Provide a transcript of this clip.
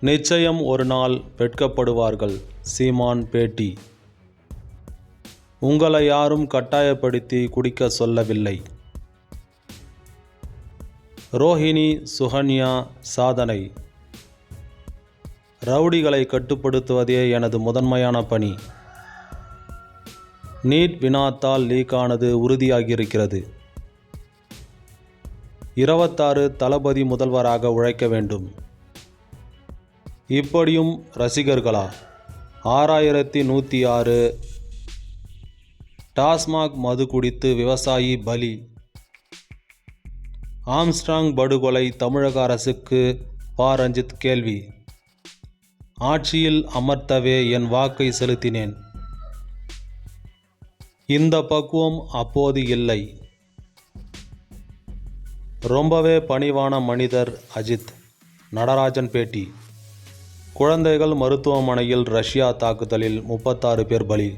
நிச்சயம் ஒரு நாள் வெட்கப்படுவார்கள் சீமான் பேட்டி. உங்களை யாரும் கட்டாயப்படுத்தி குடிக்க சொல்லவில்லை. ரோஹிணி சுகன்யா சாதனை. ரவுடிகளை கட்டுப்படுத்துவதே எனது முதன்மையான பணி. நீட் வினாத்தால் லீக்கானது உறுதியாகியிருக்கிறது. இருபத்தாறு தளபதி முதல்வராக உழைக்க வேண்டும். இப்படியும் ரசிகர்களா ஆறாயிரத்தி நூற்றி ஆறு டாஸ்மாக் மது குடித்து விவசாயி பலி. ஆம்ஸ்ட்ராங் படுகொலை தமிழக அரசுக்கு பா ரஞ்சித் கேள்வி. ஆட்சியில் அமர்த்தவே என் வாக்கை செலுத்தினேன். இந்த பக்குவம் அப்போது இல்லை. ரொம்பவே பணிவான மனிதர் அஜித் நடராஜன் பேட்டி குழந்தைகள் மருத்துவமனையில் ரஷ்யா தாக்குதலில் முப்பத்தாறு பேர் பலி